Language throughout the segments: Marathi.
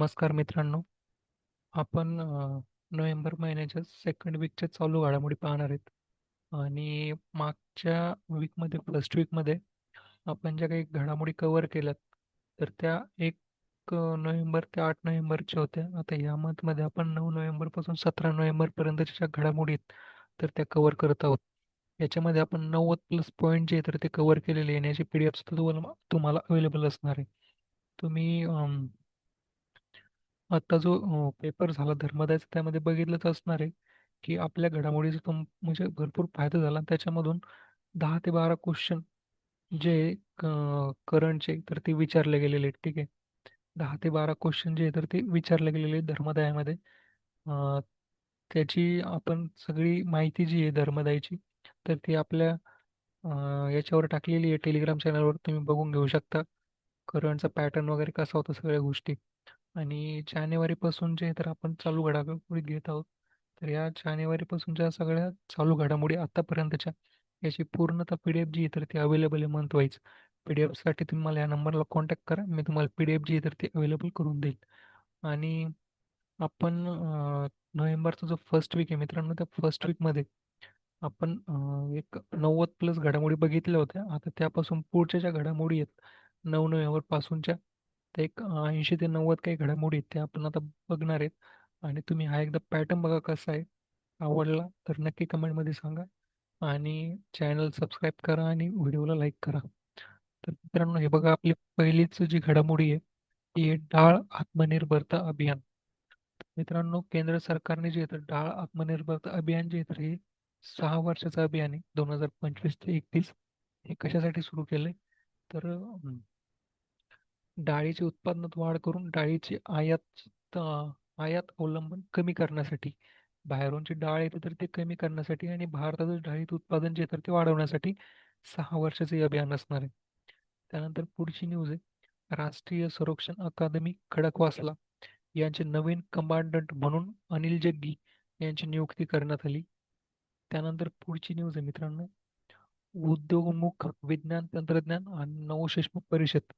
नमस्कार मित्रांनो. आपण अ, नोव्हेंबर महिन्याच्या सेकंड वीकच्या चालू घडामोडी पाहणार आहेत. आणि मागच्या वीकमध्ये फर्स्ट वीकमध्ये आपण ज्या काही घडामोडी कव्हर केल्यात, तर त्या 1 अ, नोव्हेंबर ते 8 नोव्हेंबरच्या होत्या. आता ह्या मंथमध्ये आपण 9 नोव्हेंबरपासून 17 नोव्हेंबरपर्यंतच्या ज्या घडामोडी आहेत, तर त्या कव्हर करत आहोत. याच्यामध्ये आपण 90 प्लस पॉइंट जे आहे तर ते कव्हर केलेले आहे आणि याची पी-डी-एफ सुद्धा तुम्हाला तुम्हाला अवेलेबल असणार आहे. तुम्ही अं आता जो अ, पेपर झाला धर्मदायचा त्यामध्ये बघितलंच असणार आहे, की आपल्या घडामोडीचा तुम म्हणजे भरपूर फायदा झाला. त्याच्यामधून 10 ते 12 क्वेश्चन जे क करंटचे तर ते विचारले गेलेले आहेत. ठीक आहे. 10 ते 12 क्वेश्चन जे आहे तर ते विचारले गेलेले आहेत धर्मदायामध्ये. अ, त्याची आपण सगळी माहिती जी आहे धर्मदायची तर ती आपल्या अ, याच्यावर टाकलेली आहे टेलिग्राम चॅनलवर तुम्ही बघून घेऊ शकता. करंटचा पॅटर्न वगैरे कसा होता सगळ्या गोष्टी. आणि जानेवारीपासून जे तर आपण चालू घडामोडी घेत आहोत. तर या जानेवारीपासूनच्या सगळ्या चालू घडामोडी आत्तापर्यंतच्या याची पूर्णतः पी-डी-एफ जी आहे तर ती अवेलेबल आहे मंथ वाईज. पी-डी-एफसाठी तुम्ही मला या नंबरला कॉन्टॅक्ट करा. मी तुम्हाला पी-डी-एफ जी आहे तर ती अवेलेबल करून देईल. आणि आपण नोव्हेंबरचा जो फर्स्ट वीक आहे मित्रांनो, त्या फर्स्ट वीकमध्ये आपण एक 90 प्लस घडामोडी बघितल्या होत्या. आता त्यापासून पुढच्या ज्या घडामोडी आहेत 9 नोव्हेंबरपासूनच्या, त्या एक 80 ते 90 काही घडामोडी आहेत त्या आपण आता बघणार आहेत. आणि तुम्ही हा एकदा पॅटर्न बघा कसा आहे. आवडला तर नक्की कमेंटमध्ये सांगा. आणि चॅनल सबस्क्राईब करा आणि व्हिडिओला लाईक करा. तर मित्रांनो हे बघा आपली पहिलीच जी घडामोडी आहे, ती आहे डाळ आत्मनिर्भरता अभियान. मित्रांनो केंद्र सरकारने जे आहे तर डाळ आत्मनिर्भरता अभियान जे आहे तर हे 6 वर्षाचं अभियान आहे 2025 ते 31. हे कशासाठी सुरू केलंय? तर डाळीचे उत्पादनात वाढ करून डाळीची आयात आयात अवलंबन कमी करण्यासाठी. बाहेरूनची डाळ येते तर ते कमी करण्यासाठी आणि भारतातच डाळीचं उत्पादन जे आहे तर ते वाढवण्यासाठी सहा वर्षाचं हे अभियान असणार आहे. त्यानंतर पुढची न्यूज आहे. राष्ट्रीय संरक्षण अकादमी खडकवासला यांचे नवीन कमांडंट म्हणून अनिल जग्गी यांची नियुक्ती करण्यात आली. त्यानंतर पुढची न्यूज आहे मित्रांनो. उद्योगमुख विज्ञान, तंत्रज्ञान आणि नवोन्मेष परिषद.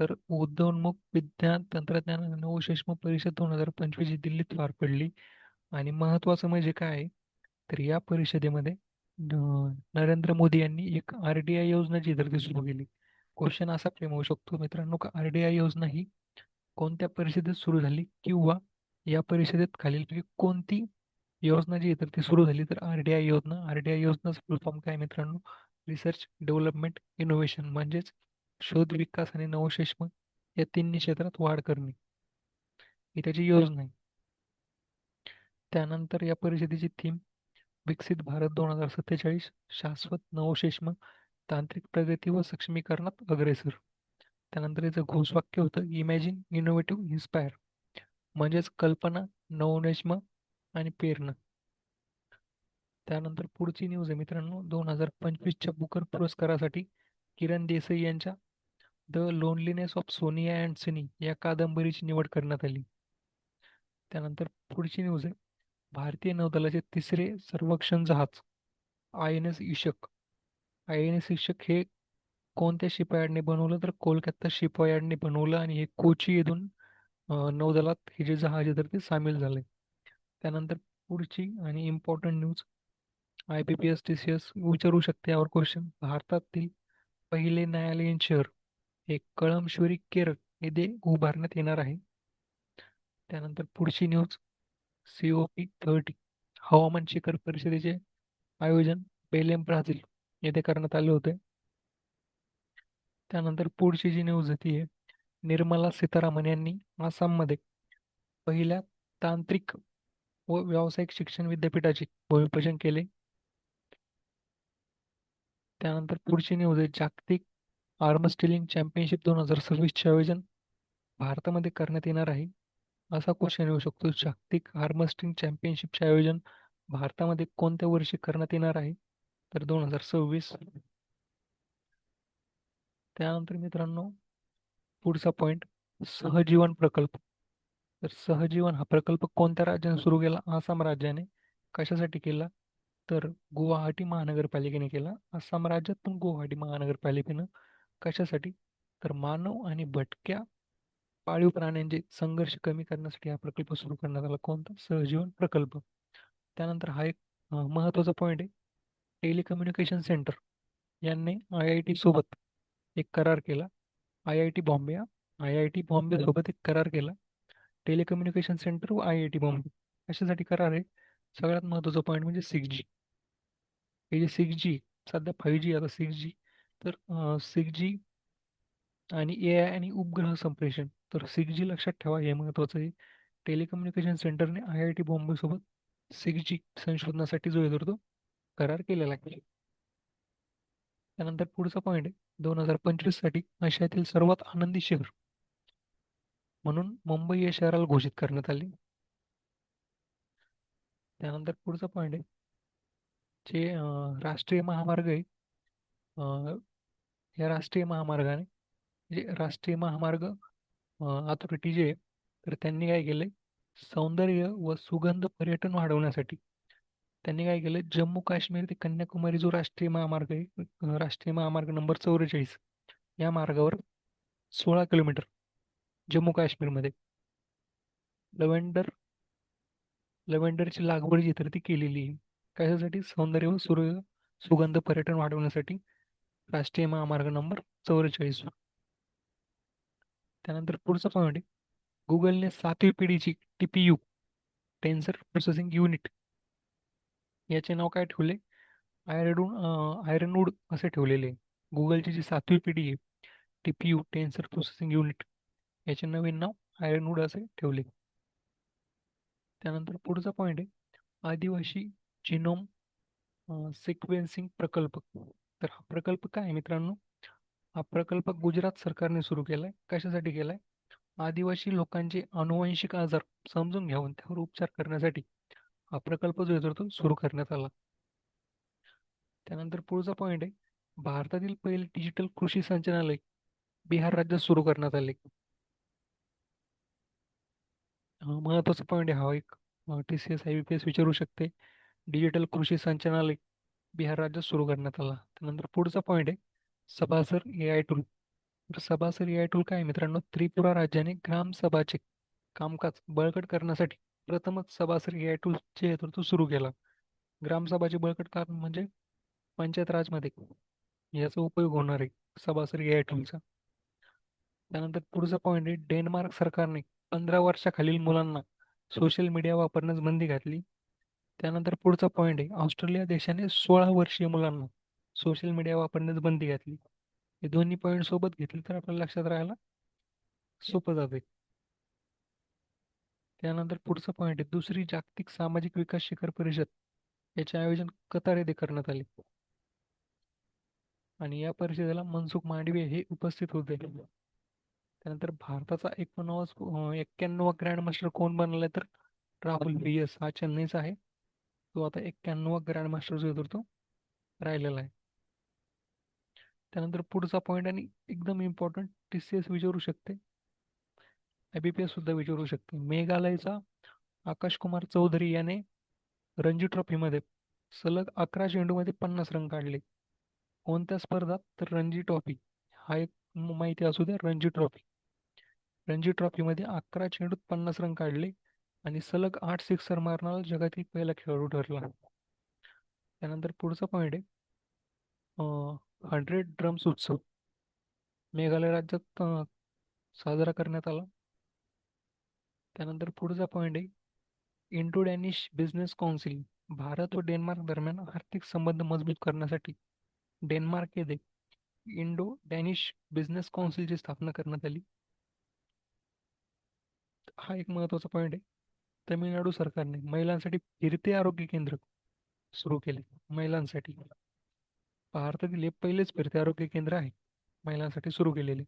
तर उद्योन्मुख विज्ञान, तंत्रज्ञान आणि नवोन्मेष परिषद 2025 ही दिल्लीत पार पडली. आणि महत्त्वाचं म्हणजे काय आहे, तर या परिषदेमध्ये नरेंद्र मोदी यांनी एक आर-डी-आय योजना जी तर ती सुरू केली. क्वेश्चन असा फ्रेम होऊ शकतो मित्रांनो, का आर-डी-आय योजना ही कोणत्या परिषदेत सुरू झाली किंवा या परिषदेत खालीलपैकी कोणती योजना जी तर ती सुरू झाली? तर आर-डी-आय योजना. आर-डी-आय योजनाचा फुल फॉर्म काय मित्रांनो? रिसर्च, डेव्हलपमेंट, इनोव्हेशन म्हणजेच शोध, विकास आणि नवशेष्म या तिन्ही क्षेत्रात वाढ करणे. ही त्याची योजना आहे. त्यानंतर या परिषदेची थीम विकसित भारत 2047 शाश्वत नवशेष्म तांत्रिक प्रगती व सक्षमीकरणात अग्रेसर. त्यानंतर याचं घोषवाक्य होतं इमॅजिन, इनोव्हेटिव्ह, इन्स्पायर म्हणजेच कल्पना, नवनेश्म आणि प्रेरणा. त्यानंतर पुढची न्यूज आहे मित्रांनो 2025च्या बुकर पुरस्कारासाठी किरण देसाई यांच्या the loneliness of Sonia and Sunny या कादंबरीची निवड करण्यात आली. त्यानंतर पुढची न्यूज आहे. भारतीय नौदलाचे तिसरे सर्वेक्षण जहाज आय-एन-एस इशक. आय-एन-एस इशक हे कोणत्या शिपयार्डने बनवलं? तर कोलकाता शिपयार्डने बनवलं आणि हे कोची येथून नौदलात हे जे जहाज आहे तर ते सामील झाले त्यानंतर पुढची आणि इम्पॉर्टंट न्यूज आय-बी-पी-एस, टी-सी-एस विचारू शकते यावर क्वेश्चन. भारतातील पहिले न्यायालयीन शहर हे कळमश्वरी, केरळ येथे उभारण्यात येणार आहे. त्यानंतर पुढची न्यूज सी-ओ-पी-30 हवामान शिखर परिषदेचे आयोजन बेलेम, ब्राझील येथे करण्यात आले होते. त्यानंतर पुढची जी न्यूज होती ती आहे निर्मला सीतारामन यांनी आसाममध्ये पहिल्या तांत्रिक व व्यावसायिक शिक्षण विद्यापीठाचे भूमिपूजन केले. त्यानंतर पुढची न्यूज आहे जागतिक आर्मस्टिलिंग चॅम्पियनशिप 2026 चे आयोजन भारतामध्ये करण्यात येणार आहे. असा क्वेश्चन येऊ शकतो. जागतिक आर्मस्टिंग चॅम्पियनशिपचे आयोजन भारतामध्ये कोणत्या वर्षी करण्यात येणार आहे? तर 2026. त्यानंतर मित्रांनो पुढचा पॉईंट सहजीवन प्रकल्प. तर सहजीवन हा प्रकल्प कोणत्या राज्याने सुरू केला? आसाम राज्याने. कशासाठी केला? तर गुवाहाटी महानगरपालिकेने केला. आसाम राज्यात पण गुवाहाटी महानगरपालिकेनं. कशासाठी? तर मानव आणि भटक्या पाळीव प्राण्यांचे संघर्ष कमी करण्यासाठी हा प्रकल्प सुरू करण्यात आला. कोणता? सहजीवन प्रकल्प. त्यानंतर हा एक महत्त्वाचा पॉईंट आहे. टेलिकम्युनिकेशन सेंटर यांनी आय आय टी सोबत एक करार केला. I I T Bombay I I T Bombay सोबत एक करार केला. टेलिकम्युनिकेशन सेंटर व आय आय टी बॉम्बे कशासाठी करार आहे? सगळ्यात महत्त्वाचा पॉईंट म्हणजे सिक्स जी हे जे सिक्स जी सध्या फाईव्ह जी आता सिक्स जी तर सिक्स जी आणि ए आय आणि उपग्रह संप्रेषण. तर सिक्स जी लक्षात ठेवा हे महत्त्वाचं आहे. टेलिकम्युनिकेशन सेंटरने आय आय टी बॉम्बेसोबत सिक्स जी संशोधनासाठी जो येतो तो करार केलेला आहे. त्यानंतर पुढचा पॉईंट आहे दोन हजार पंचवीससाठी आशियातील सर्वात आनंदी शहर. म्हणून मुंबई या शहराला घोषित करण्यात आले. त्यानंतर पुढचा पॉईंट आहे जे राष्ट्रीय महामार्ग आहे या राष्ट्रीय महामार्गाने जे राष्ट्रीय महामार्ग अथॉरिटी जे तर त्यांनी काय केलंय? सौंदर्य व सुगंध पर्यटन वाढवण्यासाठी त्यांनी काय केलं जम्मू काश्मीर ते कन्याकुमारी जो राष्ट्रीय महामार्ग आहे राष्ट्रीय महामार्ग नंबर चौवेचाळीस या मार्गावर सोळा किलोमीटर जम्मू काश्मीरमध्ये लव्हेंडर लव्हेंडरची लागवड जी तर ती केलेली आहे. कशासाठी? सौंदर्य व सूर्य सुगंध पर्यटन वाढवण्यासाठी राष्ट्रीय महामार्ग नंबर चौवेचाळीस त्यानंतर पुढचा पॉईंट आहे. गुगलने सातवी पिढीची T P U tensor processing unit याचे नाव काय ठेवले? आयरडून आयरनवूड असे ठेवलेले. गुगलची जी सातवी पिढी आहे T P U tensor processing unit याचे नवीन नाव आयरनवूड असे ठेवले. त्यानंतर पुढचा पॉईंट आहे. आदिवासी जिनोम सिक्वेन्सिंग प्रकल्प. तर हा प्रकल्प काय आहे मित्रांनो? हा प्रकल्प गुजरात सरकारने सुरू केलाय. कशासाठी केलाय? आदिवासी लोकांचे अनुवंशिक आजार समजून घेऊन त्यावर उपचार करण्यासाठी हा प्रकल्प जो येतो तो सुरू करण्यात आला. त्यानंतर पुढचा पॉईंट आहे. भारतातील पहिले डिजिटल कृषी संचालनालय बिहार राज्यात सुरू करण्यात आले. महत्त्वाचा पॉईंट आहे. हा एक T C S I B P S विचारू शकते. डिजिटल कृषी संचालनालय बिहार राज्यात सुरू करण्यात आला. त्यानंतर पुढचा पॉईंट आहे सभासर ए आय टूल तर सभासर ए आय टूल काय मित्रांनो? त्रिपुरा राज्याने ग्रामसभाचे कामकाज बळकट करण्यासाठी प्रथमच सभासर ए आय टूल जे आहे तो सुरू केला. ग्रामसभाचे बळकट कारण म्हणजे पंचायत राजमध्ये याचा उपयोग होणार आहे सभासर ए आय टूलचा त्यानंतर पुढचा पॉईंट आहे डेन्मार्क सरकारने पंधरा वर्षाखालील मुलांना सोशल मीडिया वापरण्यास बंदी घातली. त्यानंतर पुढचा पॉईंट आहे. ऑस्ट्रेलिया देशाने सोळा वर्षीय मुलांना सोशल मीडिया वापरण्यास बंदी घातली. हे दोन्ही पॉईंट सोबत घेतले तर आपल्याला लक्षात राहायला सोपं जाते. त्यानंतर पुढचा पॉईंट आहे. दुसरी जागतिक सामाजिक विकास शिखर परिषद. याचे आयोजन कतार येथे करण्यात आले. आणि या परिषदेला मनसुख मांडवे हे उपस्थित होते. त्यानंतर भारताचा एकोणावा एक्क्याण्णवा ग्रँड मास्टर कोण बनलाय तर राहुल बी एस हा चेन्नईचा आहे. तो आता एक्क्याण्णव ग्रँड मास्टर जो तो राहिलेला आहे. त्यानंतर पुढचा पॉईंट आणि एकदम इम्पॉर्टंट टी सी एस विचारू शकते. आय बी पी एस सुद्धा विचारू शकते. मेघालयचा आकाश कुमार चौधरी याने रणजी ट्रॉफीमध्ये सलग अकरा चेंडूमध्ये पन्नास रन काढले. कोणत्या स्पर्धात? तर रणजी ट्रॉफी. हा एक माहिती असू द्या रणजी ट्रॉफी. रणजी ट्रॉफीमध्ये अकरा चेंडूत पन्नास रन काढले. आणि सलग आठ सिक्सर मारणारा जगातील पहिला खेळाडू ठरला. त्यानंतर पुढचा पॉईंट आहे. हंड्रेड ड्रम्स उत्सव. मेघालय राज्यात साजरा करण्यात आला. त्यानंतर पुढचा पॉईंट आहे. Indo Danish business council Bharat व डेन्मार्क दरम्यान आर्थिक संबंध मजबूत करण्यासाठी डेन्मार्क येथे इंडो डॅनिश बिझनेस काउन्सिलची स्थापना करण्यात आली. हा एक महत्त्वाचा पॉईंट आहे. तमिळनाडू सरकारने महिलांसाठी फिरते आरोग्य केंद्र सुरू केले. महिलांसाठी. भारतातील हे पहिलेच फिरते आरोग्य केंद्र आहे. महिलांसाठी सुरू केलेले.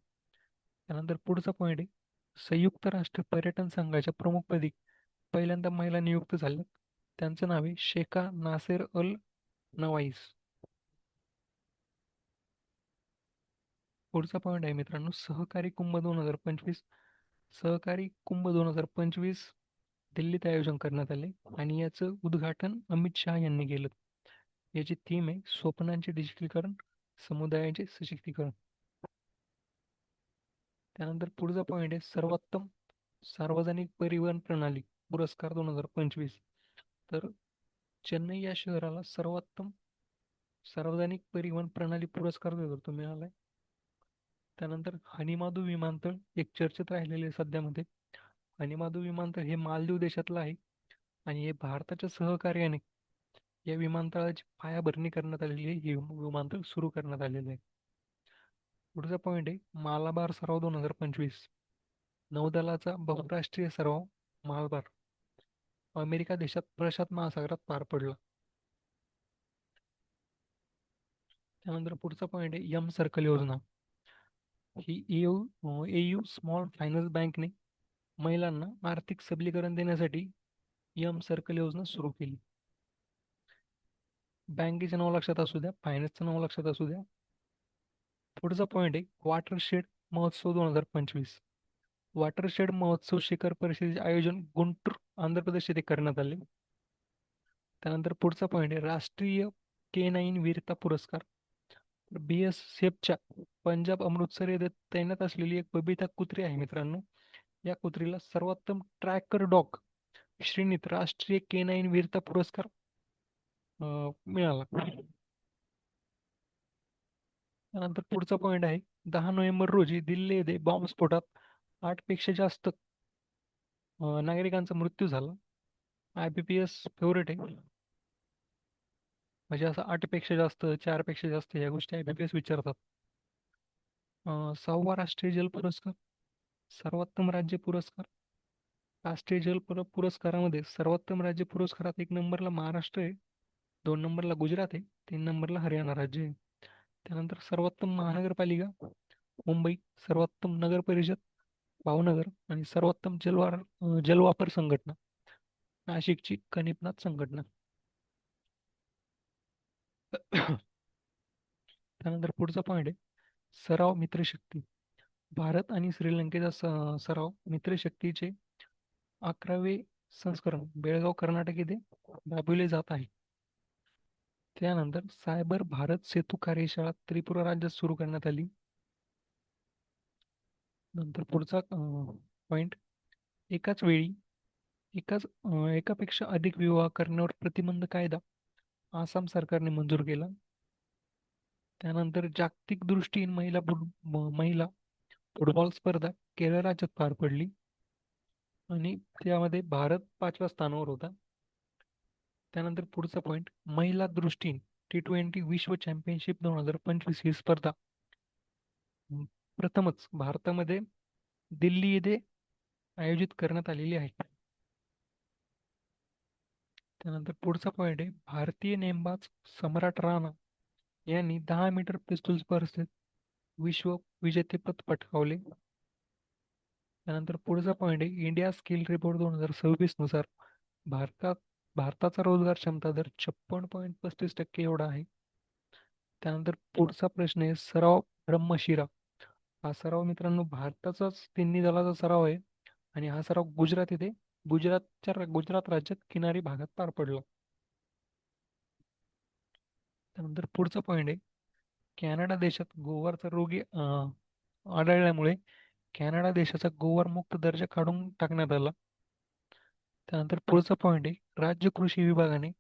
त्यानंतर पुढचा पॉईंट आहे. संयुक्त राष्ट्र पर्यटन संघाच्या प्रमुखपदी पहिल्यांदा महिला नियुक्त झाल्या. त्यांचं नाव आहे शेखा नासेर अल नवाईस. पुढचा पॉईंट आहे मित्रांनो सहकारी कुंभ दोन हजार पंचवीस. सहकारी कुंभ दोन हजार पंचवीस दिल्लीत आयोजन करण्यात आले आणि याचं उद्घाटन अमित शहा यांनी केलं. याची थीम आहे स्वप्नांचे डिजिटलीकरण समुदायाचे सशक्तीकरण. त्यानंतर पुढचा पॉईंट आहे सर्वोत्तम सार्वजनिक परिवहन प्रणाली पुरस्कार दोन हजार पंचवीस. तर चेन्नई या शहराला सर्वोत्तम सार्वजनिक परिवहन प्रणाली पुरस्कार देतो मिळाला आहे त्यानंतर हनिमाधू विमानतळ एक चर्चेत राहिलेले सध्यामध्ये. अनिमादू विमानतळ हे मालदीव देशातलं आहे. आणि हे भारताच्या सहकार्याने या विमानतळाची पायाभरणी करण्यात आलेली आहे. हे विमानतळ सुरू करण्यात आलेलं आहे. पुढचा पॉईंट आहे मालाबार सराव दोन हजार पंचवीस. नौदलाचा बहुराष्ट्रीय सराव मालबार. अमेरिका देशात प्रशांत महासागरात पार पडला. त्यानंतर पुढचा पॉईंट आहे यम सर्कल योजना. ही एयू स्मॉल फायनान्स बँकने महिलांना आर्थिक सबलीकरण देण्यासाठी यम सर्कल योजना सुरू केली. बँकेचं नाव लक्षात असू द्या फायनान्सचं नाव लक्षात असू द्या. पुढचा पॉईंट आहे वॉटरशेड महोत्सव दोन हजार पंचवीस. वॉटरशेड महोत्सव शिखर परिषदेचे आयोजन गुंटूर आंध्र प्रदेश येथे करण्यात आले. त्यानंतर पुढचा पॉईंट आहे राष्ट्रीय के नाईन वीरता पुरस्कार. बी एस सेफच्या पंजाब अमृतसर येथे तैनात असलेली एक बबिता कुत्री आहे मित्रांनो. या कुत्रीला सर्वोत्तम ट्रॅकर डॉग श्रेणीत राष्ट्रीय के नाईन वीरता पुरस्कार मिळाला. त्यानंतर पुढचा पॉईंट आहे. दहा नोव्हेंबर रोजी दिल्ली येथे बॉम्बस्फोटात आठपेक्षा जास्त नागरिकांचा मृत्यू झाला. I B P S favourite आहे. म्हणजे असं आठपेक्षा जास्त चारपेक्षा जास्त या गोष्टी आय बी पी एस विचारतात. सहावा राष्ट्रीय जल पुरस्कार. सर्वोत्तम राज्य पुरस्कार. राष्ट्रीय जल पुरस्कारामध्ये सर्वोत्तम राज्य पुरस्कारात एक नंबरला महाराष्ट्र आहे दोन नंबरला गुजरात आहे तीन नंबरला हरियाणा राज्य आहे. त्यानंतर सर्वोत्तम महानगरपालिका मुंबई सर्वोत्तम नगर परिषद भावनगर आणि सर्वोत्तम जलवार जलवापर संघटना नाशिकची कनिपनाथ संघटना. त्यानंतर पुढचा पॉईंट आहे सराव मित्रशक्ती भारत आणि श्रीलंकेचा सराव मित्रशक्तीचे अकरावे संस्करण बेळगाव कर्नाटक येथे राबविले जात आहे. त्यानंतर सायबर भारत सेतू कार्यशाळा त्रिपुरा राज्यात सुरू करण्यात आली. नंतर पुढचा पॉइंट एकाच वेळी एकाच एकापेक्षा अधिक विवाह करण्यावर प्रतिबंध कायदा आसाम सरकारने मंजूर केला. त्यानंतर जागतिक दृष्टीन महिला महिला फुटबॉल स्पर्धा केरळ राज्यात पार पडली. आणि त्यामध्ये भारत पाचव्या स्थानावर होता. त्यानंतर पुढचा पॉईंट महिला दृष्टीने टी ट्वेंटी विश्व चॅम्पियनशिप दोन हजार पंचवीस ही स्पर्धा. प्रथमच भारतामध्ये दिल्ली येथे आयोजित करण्यात आलेली आहे. त्यानंतर पुढचा पॉईंट आहे भारतीय नेमबाज सम्राट राणा यांनी दहा मीटर पिस्तूल स्पर्धेत विश्व विजेतेपद पटकावले. त्यानंतर पुढचा पॉईंट आहे इंडिया स्किल रिपोर्ट दोन हजार सव्वीसनुसार. भारतात भारताचा रोजगार क्षमता दर छप्पन पॉईंट पस्तीस टक्के एवढा आहे. त्यानंतर पुढचा प्रश्न आहे सराव ब्रह्मशिरा. हा सराव मित्रांनो भारताचाच तिन्ही दलाचा सराव आहे आणि हा सराव गुजरात येथे गुजरातच्या गुजरात राज्यात किनारी भागात पार पडला. त्यानंतर पुढचा पॉईंट आहे कॅनडा देशात गोवरचा रोगी आढळल्यामुळे कॅनडा देशाचा गोवार मुक्त दर्जा काढून टाकण्यात आला. त्यानंतर पुढचा पॉईंट आहे राज्य कृषी विभागाने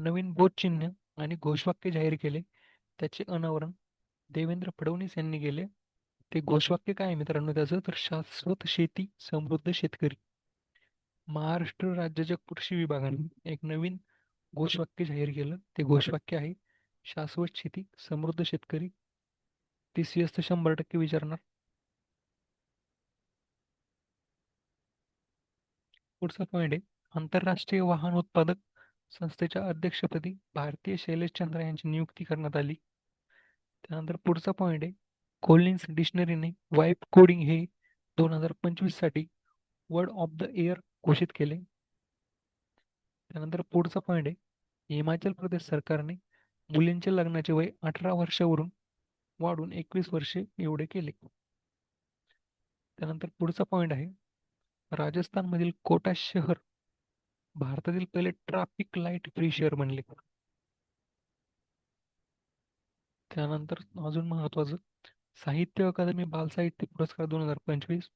नवीन बोधचिन्ह आणि घोषवाक्य जाहीर केले. त्याचे अनावरण देवेंद्र फडणवीस यांनी केले. ते घोषवाक्य काय आहे मित्रांनो? त्याचं तर शाश्वत शेती समृद्ध शेतकरी. महाराष्ट्र राज्याच्या कृषी विभागाने एक नवीन घोषवाक्य जाहीर केलं. ते घोषवाक्य आहे शाश्वत शेती समृद्ध शेतकरी टी सी एस शंभर टक्के विचारणार. पुढचा पॉईंट आहे आंतरराष्ट्रीय वाहन उत्पादक संस्थेच्या अध्यक्षपदी भारतीय शैलेश चंद्र यांची नियुक्ती करण्यात आली. त्यानंतर पुढचा पॉईंट आहे कोलिन्स डिक्शनरीने वाईप कोडिंग हे दोन हजार पंचवीससाठी वर्ड ऑफ द इयर घोषित केले. त्यानंतर पुढचा पॉईंट आहे हिमाचल प्रदेश सरकारने मुलींचे लग्नाचे वय अठरा वर्षावरून वाढून एकवीस वर्षे एवढे केले. त्यानंतर पुढचा पॉईंट आहे. राजस्थानमधील कोटा शहर भारतातील पहिले ट्रॅफिक लाइट फ्री शहर बनले. त्यानंतर अजून महत्वाचं साहित्य अकादमी बालसाहित्य पुरस्कार दोन हजार पंचवीस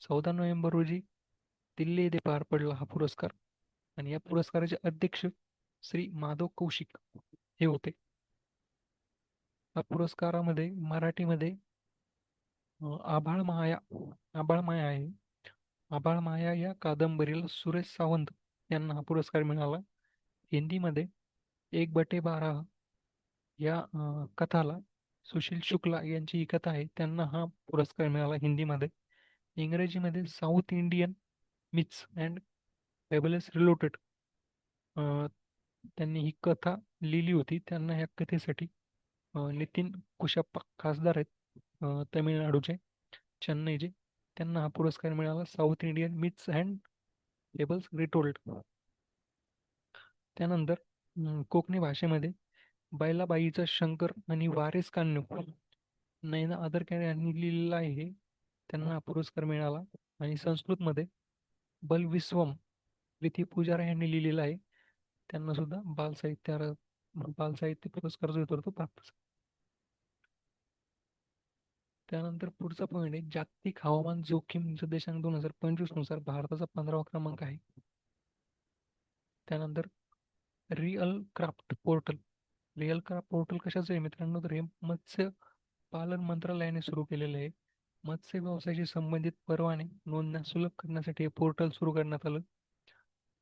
चौदा नोव्हेंबर रोजी दिल्ली येथे पार पडला हा पुरस्कार. आणि या पुरस्काराचे अध्यक्ष श्री माधव कौशिक. हे होते. या पुरस्कारामध्ये मराठीमध्ये आभाळ माया आभाळ माया आहे. आभाळ माया या कादंबरीला सुरेश सावंत यांना हा पुरस्कार मिळाला. हिंदीमध्ये एक बटे बारा या कथाला सुशील शुक्ला यांची ही कथा आहे त्यांना हा पुरस्कार मिळाला हिंदीमध्ये. इंग्रजीमध्ये South Indian myths and fables retold त्यांनी ही कथा लिहिली होती. त्यांना ह्या कथेसाठी नितीन कुशाप्पा खासदार आहेत तमिळनाडूचे चेन्नईचे. त्यांना हा पुरस्कार मिळाला. South Indian myths and tables retold त्यानंतर कोकणी भाषेमध्ये बैलाबाईचा शंकर आणि वारिस कान्यू नैना आदरकर यांनी लिहिलेला आहे. त्यांना हा पुरस्कार मिळाला. आणि संस्कृतमध्ये बलविश्वम प्रीती पुजारा यांनी लिहिलेला आहे. त्यांना सुद्धा बालसाहित्य बालसाहित्य पुरस्कार जो येतो तो प्राप्त त्यानंतर पुढचा पॉईंट आहे जागतिक हवामान जोखीम निर्देशांक दोन हजार पंचवीसनुसार भारताचा पंधरावा क्रमांक आहे. त्यानंतर real craft portal. Real craft portal कशाचं आहे मित्रांनो? तर हे मत्स्य पालन मंत्रालयाने सुरू केलेलं आहे. मत्स्य व्यवसायाशी संबंधित परवाने नोंदण्या सुलभ करण्यासाठी हे पोर्टल सुरू करण्यात आलं.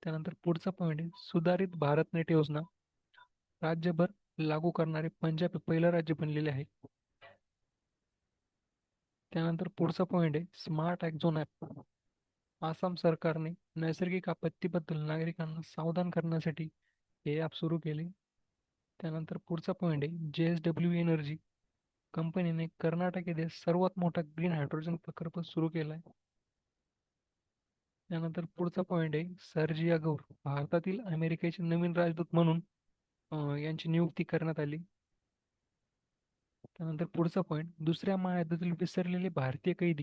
त्यानंतर पुढचा पॉईंट आहे सुधारित भारत नेट योजना. राज्यभर लागू करणारे पंजाब हे पहिलं राज्य बनलेले आहे. त्यानंतर पुढचा पॉईंट आहे स्मार्ट ॲक्झोन ॲप आसाम सरकारने नैसर्गिक आपत्तीबद्दल नागरिकांना सावधान करण्यासाठी हे ॲप सुरू केले. त्यानंतर पुढचा पॉईंट आहे जे एस डब्ल्यू एनर्जी कंपनीने कर्नाटक येथे सर्वात मोठा ग्रीन हायड्रोजन प्रकल्प सुरू केला आहे त्यानंतर पुढचा पॉईंट आहे सर्जिया गौर. भारतातील अमेरिकेचे नवीन राजदूत म्हणून अं, यांची नियुक्ती करण्यात आली. त्यानंतर पुढचा पॉईंट दुसऱ्या महायुद्धातील विसरलेले भारतीय कैदी.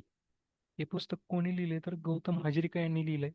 हे पुस्तक कोणी लिहिले? तर गौतम हजरिका यांनी लिहिलंय.